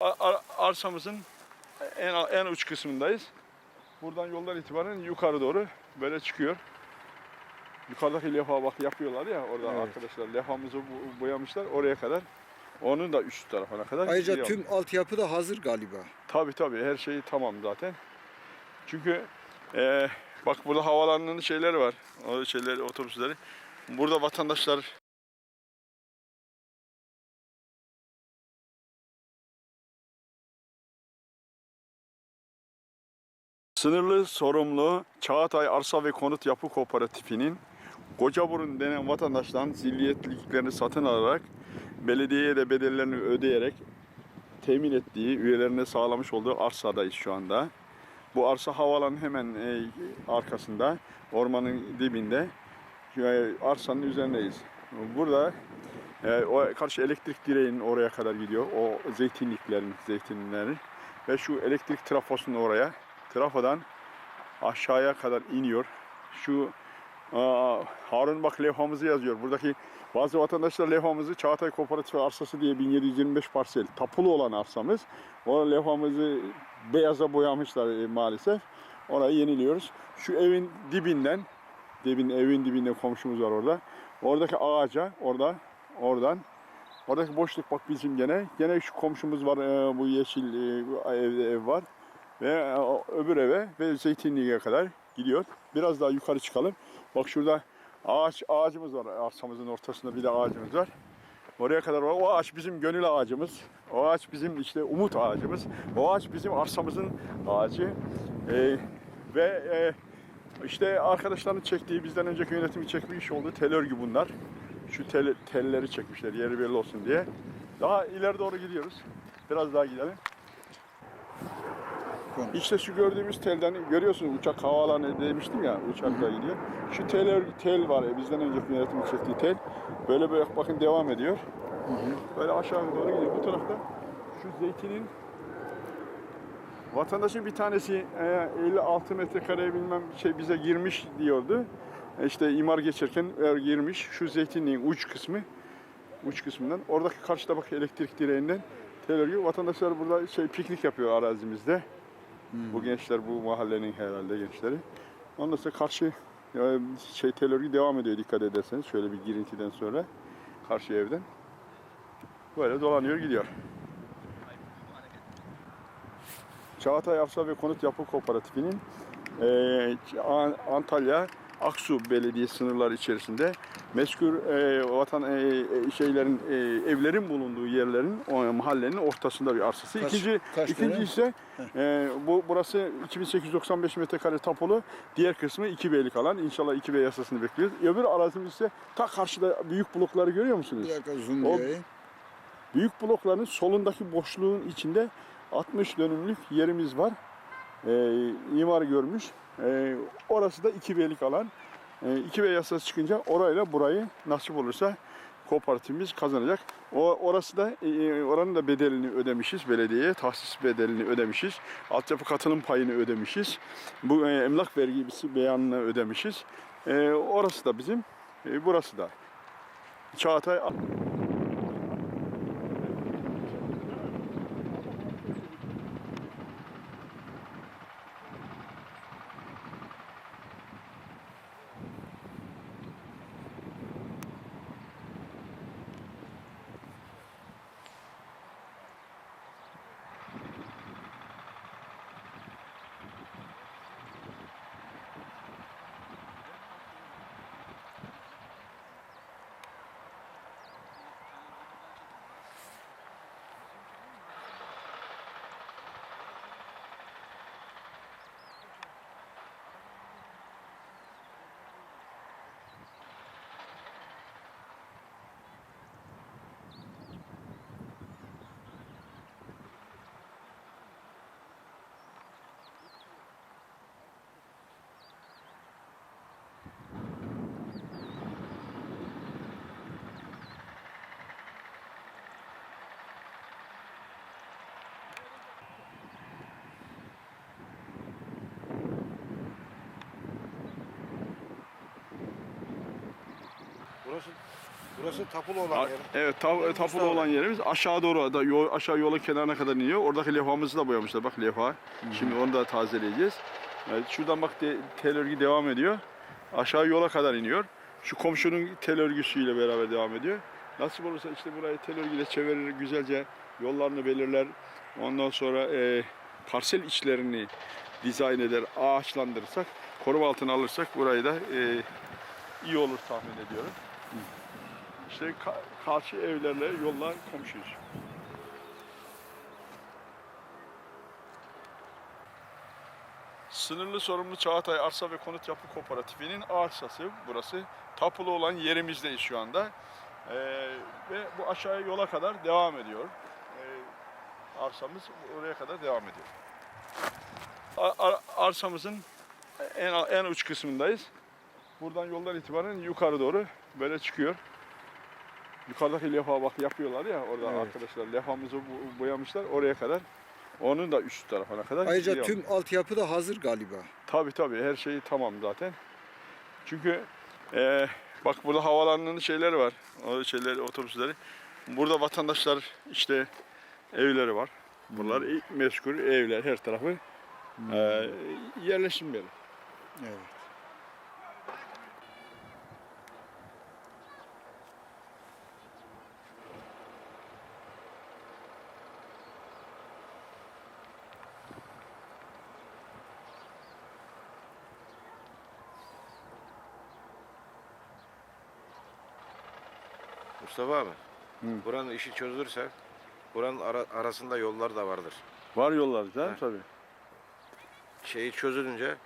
Ar- arsamızın en en uç kısmındayız. Buradan yoldan itibaren yukarı doğru böyle çıkıyor. Yukarıdaki levha bak yapıyorlar ya orada Evet. arkadaşlar levhamızı bo- boyamışlar oraya kadar. Onun da üst tarafına kadar. Ayrıca gidiyor. tüm altyapı da hazır galiba. Tabii tabii her şey tamam zaten. Çünkü eee, bak burada havalanının şeyleri var. O şeyleri otobüsleri. Burada vatandaşlar Sınırlı sorumlu Çağatay Arsa ve Konut Yapı Kooperatifi'nin Kocaburun denen vatandaştan zilliyetliliklerini satın alarak belediyeye de bedellerini ödeyerek temin ettiği, üyelerine sağlamış olduğu arsadayız şu anda. Bu arsa havalanın hemen e, arkasında, ormanın dibinde. E, arsanın üzerindeyiz. Burada e, o karşı elektrik direğinin oraya kadar gidiyor. O zeytinliklerin, zeytinlerin ve şu elektrik trafosunun oraya, trafodan aşağıya kadar iniyor. Şu aa, Harun bak levhamızı yazıyor. Buradaki bazı vatandaşlar levhamızı Çağatay Kooperatifi arsası diye 1725 parsel tapulu olan arsamız. O levhamızı beyaza boyamışlar e, maalesef. Orayı yeniliyoruz. Şu evin dibinden, dibin evin dibinde komşumuz var orada. Oradaki ağaca, orada, oradan Oradaki boşluk bak bizim gene. Gene şu komşumuz var, e, bu yeşil e, evde ev var. Ve e, öbür eve ve zeytinliğe kadar gidiyor. Biraz daha yukarı çıkalım. Bak şurada ağaç ağacımız var. Arsamızın ortasında bir de ağacımız var. Oraya kadar var. O ağaç bizim gönül ağacımız. O ağaç bizim işte umut ağacımız. O ağaç bizim arsamızın ağacı. E, ve e, işte arkadaşların çektiği, bizden önceki yönetimi çekmiş olduğu tel örgü bunlar. Şu tel, telleri çekmişler yeri belli olsun diye. Daha ileri doğru gidiyoruz. Biraz daha gidelim. İşte şu gördüğümüz telden görüyorsunuz uçak havaalanı demiştim ya uçakla gidiyor. Şu tel, tel var ya bizden önceki yönetimin çektiği tel. Böyle böyle bakın devam ediyor. Böyle aşağı doğru gidiyor. Bu tarafta şu zeytinin Vatandaşın bir tanesi e, 56 metrekareye bilmem şey bize girmiş diyordu. E, İşte imar geçerken girmiş şu zeytinliğin uç kısmı uç kısmından oradaki karşıda bak elektrik direğinden tel örgü. Vatandaşlar burada şey piknik yapıyor arazimizde. Bu gençler bu mahallenin herhalde gençleri. Ondan sonra karşı e, şey tel devam ediyor dikkat ederseniz şöyle bir girintiden sonra karşı evden. Böyle dolanıyor gidiyor. Çağatay Arsa ve Konut Yapı Kooperatifi'nin An- Antalya Aksu Belediye sınırları içerisinde meskur eee, vatan eee, şeylerin eee, evlerin bulunduğu yerlerin o mahallenin ortasında bir arsası. Kaç- ikinci kaç ikinci ise eee, bu burası 2895 metrekare tapulu. Diğer kısmı 2 beylik alan. İnşallah 2 bey yasasını bekliyoruz. Öbür arazimiz ise ta karşıda büyük blokları görüyor musunuz? Bir dakika zoom O-. Büyük blokların solundaki boşluğun içinde 60 dönümlük yerimiz var. Ee, imar görmüş. Ee, orası da 2 beylik alan. Ee, 2 bey yasası çıkınca orayla burayı nasip olursa kooperatifimiz kazanacak. O orası da e, oranın da bedelini ödemişiz belediyeye. Tahsis bedelini ödemişiz. Altyapı katılım payını ödemişiz. Bu e, emlak vergisi beyanını ödemişiz. E, orası da bizim, e, burası da. Çağatay Burası tapulu olan yer. Evet, ta- tapulu olan yerimiz aşağı doğru da yol, aşağı yolun kenarına kadar iniyor. Oradaki levhamızı da boyamışlar. Bak levha. Şimdi onu da tazeleyeceğiz. Evet, şuradan bak de, tel örgü devam ediyor. Aşağı yola kadar iniyor. Şu komşunun tel örgüsüyle beraber devam ediyor. Nasip olursa işte burayı tel örgüyle çevirir, güzelce yollarını belirler. Ondan sonra e, parsel içlerini dizayn eder, ağaçlandırırsak, koruma altına alırsak burayı da e, iyi olur tahmin ediyorum. İşte ka- karşı evlerle yollar komşuyuz. Sınırlı sorumlu Çağatay Arsa ve Konut Yapı Kooperatifi'nin arsası burası. Tapulu olan yerimizdeyiz şu anda. Ee, ve bu aşağıya yola kadar devam ediyor. Ee, arsamız oraya kadar devam ediyor. A- ar- arsamızın en, en uç kısmındayız. Buradan yoldan itibaren yukarı doğru böyle çıkıyor. Yukarıdaki levha bak yapıyorlar ya orada Evet. arkadaşlar levhamızı bo- boyamışlar oraya kadar. Onun da üst tarafına kadar. Ayrıca gidiyor. tüm altyapı da hazır galiba. Tabii tabii her şey tamam zaten. Çünkü eee, bak burada havalanının şeyleri var. O şeyleri otobüsleri. Burada vatandaşlar işte evleri var. Bunlar Hmm. meskul evler her tarafı. Eee yerleşim yeri. Evet. Mustafa abi, Hı. buranın işi çözülürse buranın ara- arasında yollar da vardır. Var yollar mi? Heh. Tabii. Şeyi çözülünce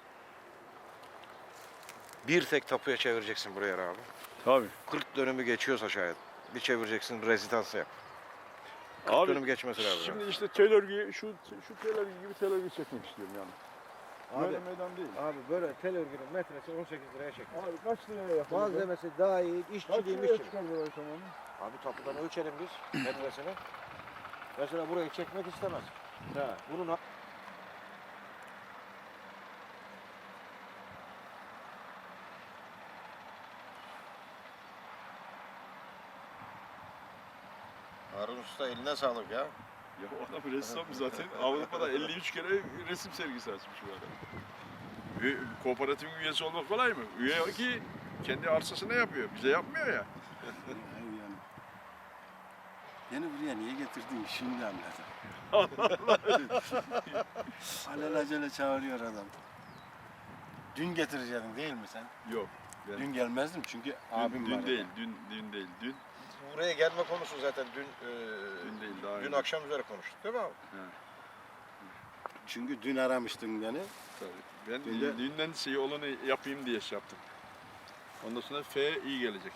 bir tek tapuya çevireceksin buraya abi. Tabii. 40 dönümü geçiyorsa şayet bir çevireceksin rezidansı yap. 40 Abi dönüm geçmesi lazım. şimdi işte tel şu şu tel örgü gibi tel örgü çekmek istiyorum yani. Abi, Böyle meydan değil. abi böyle tel örgünün metresi 18 liraya çekiyor. Abi kaç liraya yapılır? Malzemesi dahil, Kaç işçiliği, liraya işçiliği. çıkar burayı tamam? Abi tapudan ölçelim biz metresini. Mesela burayı çekmek istemez. Ha. Bunun a- Harun Usta eline sağlık ya. Ya o adam ressam zaten. Avrupa'da 53 kere resim sergisi açmış bu adam. Üye- Kooperatifin üyesi olmak kolay mı? Üye ki kendi arsasına yapıyor. Bize yapmıyor ya. Hayır yani. Beni buraya niye getirdin şimdi anladım. Alelacele çağırıyor adam. Dün getirecektin değil mi sen? Yok. Ben, Dün gelmezdim çünkü dün, abim dün var. değil, dün, dün değil, dün, Buraya gelme konusu zaten dün e, dün değil daha dün önce. akşam üzere konuştuk değil mi abi? Çünkü dün aramıştın beni. Tabii. Ben Dün de- dünden şey olanı yapayım diye şey yaptım. Ondan sonra F iyi gelecek.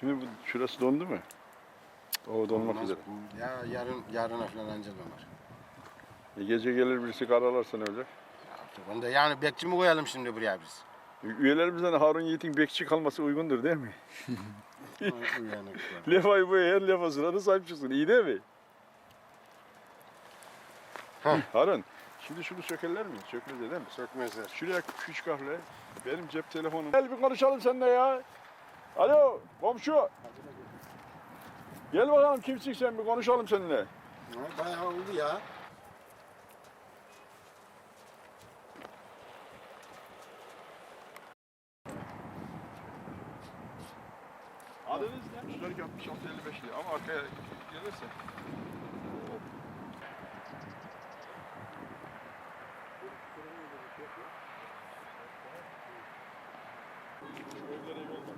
Şimdi bu şurası dondu mu? O donmak Olmaz üzere. bu. Ya yarın yarına falan anca döner. E, gece gelir birisi karalarsa ne olacak? Artık onu da yani bekçi mi koyalım şimdi buraya biz? Üyelerimizden Harun Yiğit'in bekçi kalması uygundur değil mi? Levayı boya her levasına da sahip çıksın. İyi değil mi? Heh. Harun, şimdi şunu sökerler mi? Sökmez değil mi? Sökmezler. Şuraya küçük kahve. Benim cep telefonum. Gel bir konuşalım seninle ya. Alo komşu. Gel bakalım kimsin sen bir konuşalım seninle. Bayağı oldu ya. Adınız ne? Üstelik 66 55 diye ama arkaya gelirse. Evlere yolda. Biz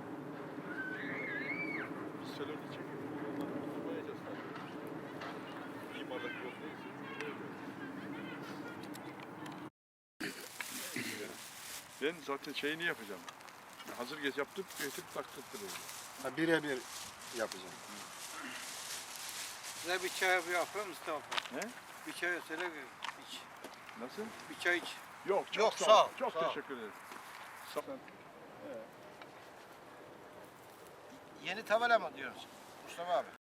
Ben zaten şeyini yapacağım. Hazır geç yaptık, getirip taktırtırız. Ha, birebir yapacağım. Size bir çay yapıyor Mustafa. Ne? Bir çay söyle bir iç. Nasıl? Bir çay iç. Yok çok Yok, sağ, sağ ol. ol, Çok sağ ol. teşekkür ederim. Sağ Yeni tabela mı diyorsun Mustafa abi?